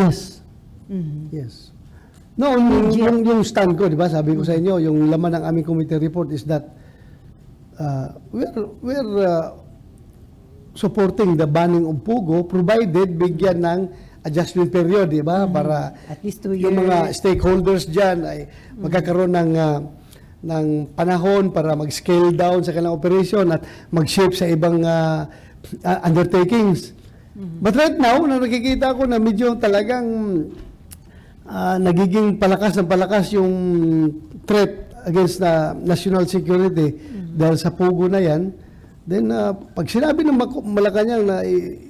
Yes. Mhm. Yes. No, yung, yung, yung stand ko, di ba, sabi ko sa inyo, yung laman ng aming committee report is that uh, we're, we're uh, supporting the banning of Pugo provided bigyan ng adjustment period, di ba, para At least two yung mga years. stakeholders dyan ay magkakaroon ng ah, ng panahon para mag-scale down sa kanilang operation at mag-shape sa ibang ah, ah, undertakings. But right now, na nakikita ko na medyo talagang ah, nagiging palakas ng palakas yung threat against the national security dahil sa pugo na yan, then ah, pag sinabi ng Malacanang na i-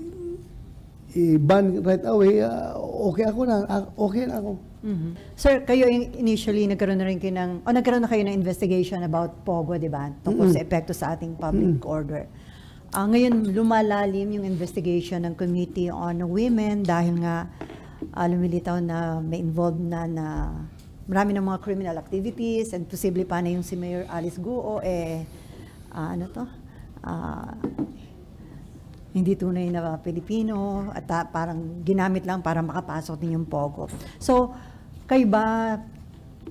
i-ban right away, ah, okay ako na, okay na ako. Mhm. Sir, kayo in- initially nagkaroon na rin kayo ng, o nagkaroon na kayo ng investigation about POGO, di ba? Tungkol Mm. sa epekto sa ating public order. Ah, ngayon, lumalalim yung investigation ng Committee on Women dahil nga ah, lumilitaw na may involved na na marami ng mga criminal activities and posible pa na yung si Mayor Alice Guo, eh, ah, ano to? Ah, hindi tunay na Pilipino at ah, parang ginamit lang para makapasok din yung Pogo. So, kayo ba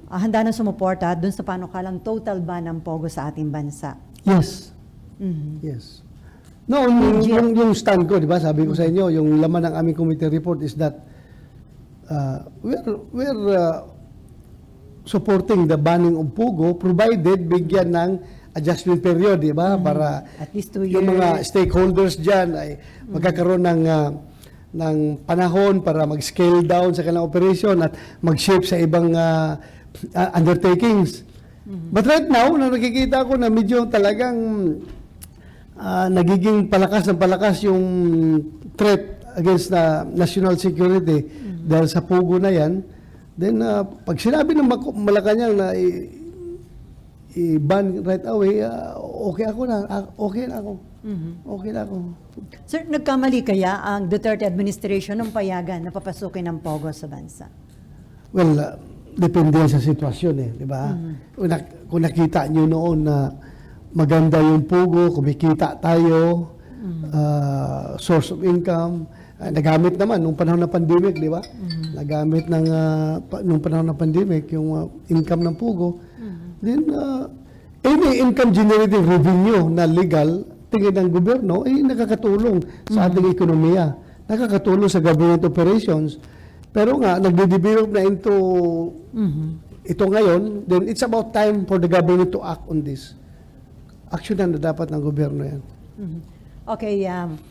ah, handa na sumuporta dun sa panukalang total ban ng Pogo sa ating bansa? Yes. Mhm. Yes. No, yung, yung, yung stand ko, di ba, sabi ko sa inyo, yung laman ng aming committee report is that uh, we're, we're uh, supporting the banning of Pugo provided bigyan ng adjustment period, di ba, para At least two years. yung mga stakeholders dyan ay magkakaroon ng ah, ng panahon para mag-scale down sa kanilang operation at mag-shape sa ibang ah, undertakings. But right now, na nakikita ko na medyo talagang ah, nagiging palakas ng palakas yung threat against the national security dahil sa pugo na yan, then ah, pag sinabi ng Malacanang na i- i-ban right away, ah, okay ako na, okay na ako. Mhm. Okay na ako. Sir, nagkamali kaya ang Duterte administration ng payagan na papasukin ng Pogo sa bansa? Well, uh, depende sa sitwasyon eh, di ba? Kung, nak- kung nakita nyo noon na maganda yung pugo, kumikita tayo, uh, source of income, uh, nagamit naman nung panahon ng pandemic, di ba? Nagamit ng uh, pa- nung panahon ng pandemic yung uh, income ng pugo. Then uh, any income generating revenue na legal tingin ng gobyerno ay nakakatulong sa ating ekonomiya. Nakakatulong sa government operations. Pero nga, nagde-develop na into ito ngayon, then it's about time for the government to act on this. Action na dapat ng gobyerno yan. Mhm. Okay, um,